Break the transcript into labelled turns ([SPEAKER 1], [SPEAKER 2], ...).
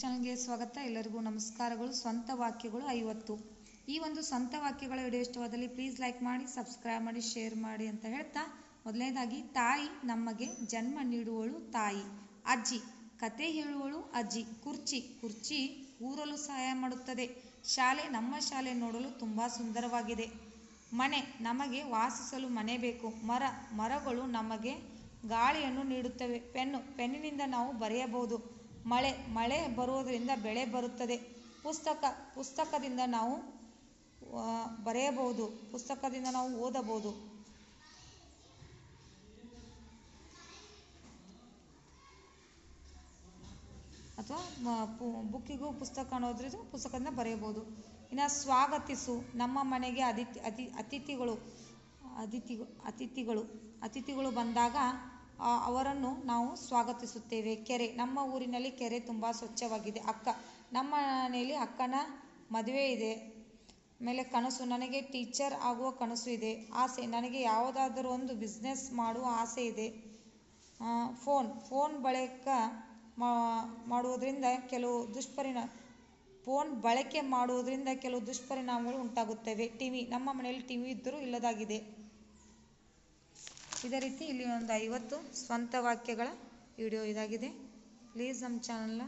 [SPEAKER 1] ಚಾನಲ್ಗೆ ಸ್ವಾಗತ. ಎಲ್ಲರಿಗೂ ನಮಸ್ಕಾರಗಳು. ಸ್ವಂತ ವಾಕ್ಯಗಳು ಐವತ್ತು. ಈ ಒಂದು ಸ್ವಂತ ವಾಕ್ಯಗಳ ವಿಡಿಯೋ ಇಷ್ಟವಾದಲ್ಲಿ ಪ್ಲೀಸ್ ಲೈಕ್ ಮಾಡಿ ಸಬ್ಸ್ಕ್ರೈಬ್ ಮಾಡಿ ಶೇರ್ ಮಾಡಿ ಅಂತ ಹೇಳ್ತಾ ಮೊದಲನೇದಾಗಿ, ತಾಯಿ ನಮಗೆ ಜನ್ಮ ನೀಡುವಳು ತಾಯಿ. ಅಜ್ಜಿ ಕತೆ ಹೇಳುವಳು ಅಜ್ಜಿ. ಕುರ್ಚಿ ಕುರ್ಚಿ ಊರಲು ಸಹಾಯ ಮಾಡುತ್ತದೆ. ಶಾಲೆ, ನಮ್ಮ ಶಾಲೆ ನೋಡಲು ತುಂಬ ಸುಂದರವಾಗಿದೆ. ಮನೆ ನಮಗೆ ವಾಸಿಸಲು ಮನೆ ಬೇಕು. ಮರ, ಮರಗಳು ನಮಗೆ ಗಾಳಿಯನ್ನು ನೀಡುತ್ತವೆ. ಪೆನ್ನು, ಪೆನ್ನಿನಿಂದ ನಾವು ಬರೆಯಬಹುದು. ಮಳೆ ಮಳೆ ಬರುವುದರಿಂದ ಬೆಳೆ ಬರುತ್ತದೆ. ಪುಸ್ತಕ, ಪುಸ್ತಕದಿಂದ ನಾವು ಬರೆಯಬಹುದು. ಪುಸ್ತಕದಿಂದ ನಾವು ಓದಬಹುದು. ಅಥವಾ ಬುಕ್ಕಿಗೂ ಪುಸ್ತಕ ಅನ್ನೋದ್ರಿಂದ ಪುಸ್ತಕದಿಂದ ಬರೆಯಬಹುದು. ಇನ್ನು ಸ್ವಾಗತಿಸು. ನಮ್ಮ ಮನೆಗೆ ಅತಿಥಿ ಅತಿ, ಅತಿಥಿಗಳು ಅತಿಥಿ ಅತಿಥಿಗಳು ಅತಿಥಿಗಳು ಬಂದಾಗ ಅವರನ್ನು ನಾವು ಸ್ವಾಗತಿಸುತ್ತೇವೆ. ಕೆರೆ, ನಮ್ಮ ಊರಿನಲ್ಲಿ ಕೆರೆ ತುಂಬ ಸ್ವಚ್ಛವಾಗಿದೆ. ಅಕ್ಕ, ನಮ್ಮ ಮನೆಯಲ್ಲಿ ಅಕ್ಕನ ಮದುವೆ ಇದೆ. ಆಮೇಲೆ ಕನಸು, ನನಗೆ ಟೀಚರ್ ಆಗುವ ಕನಸು ಇದೆ. ಆಸೆ, ನನಗೆ ಯಾವುದಾದರೂ ಒಂದು ಬಿಸ್ನೆಸ್ ಮಾಡುವ ಆಸೆ ಇದೆ. ಫೋನ್ ಫೋನ್ ಬಳಕೆ ಮಾಡುವುದರಿಂದ ಕೆಲವು ದುಷ್ಪರಿಣಾಮ ಫೋನ್ ಬಳಕೆ ಮಾಡುವುದರಿಂದ ಕೆಲವು ದುಷ್ಪರಿಣಾಮಗಳು ಉಂಟಾಗುತ್ತವೆ. ಟಿವಿ ನಮ್ಮ ಮನೆಯಲ್ಲಿ ಟಿವಿ ಇದ್ದರೂ ಇಲ್ಲದಾಗಿದೆ. ಇದೇ ರೀತಿ ಇಲ್ಲಿ ಒಂದು ಐವತ್ತು ಸ್ವಂತ ವಾಕ್ಯಗಳ ವಿಡಿಯೋ ಇದಾಗಿದೆ. ಪ್ಲೀಸ್ ನಮ್ಮ ಚಾನಲ್ನ